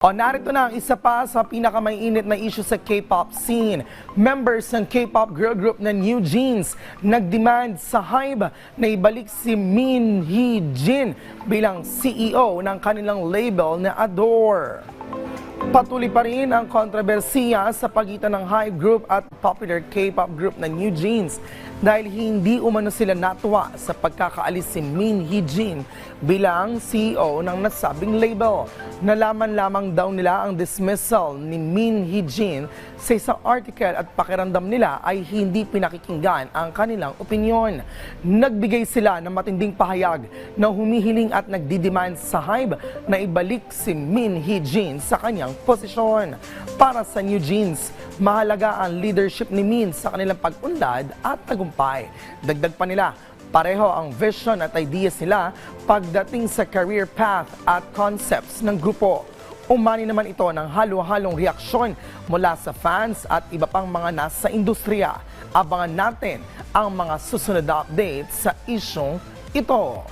O narito na ang isa pa sa pinakamainit na issue sa K-pop scene. Members ng K-pop girl group na New Jeans nagdemand sa HYBE na ibalik si Min Hee Jin bilang CEO ng kanilang label na Adore. Patuloy pa rin ang kontrobersiya sa pagitan ng HYBE group at popular K-pop group na New Jeans dahil hindi umano sila natuwa sa pagkakaalis si Min Hee Jin bilang CEO ng nasabing label. Nalaman lamang daw nila ang dismissal ni Min Hee Jin sa isang article at pakiramdam nila ay hindi pinakikinggan ang kanilang opinyon. Nagbigay sila ng matinding pahayag na humihiling at nagdidemand sa HYBE na ibalik si Min Hee Jin sa kanyang posisyon. Para sa New Jeans, mahalaga ang leadership ni Min sa kanilang pag-unlad at tagumpay. Dagdag pa nila, pareho ang vision at ideas nila pagdating sa career path at concepts ng grupo. Umani naman ito ng halo-halong reaksyon mula sa fans at iba pang mga nasa industriya. Abangan natin ang mga susunod na updates sa isyong ito.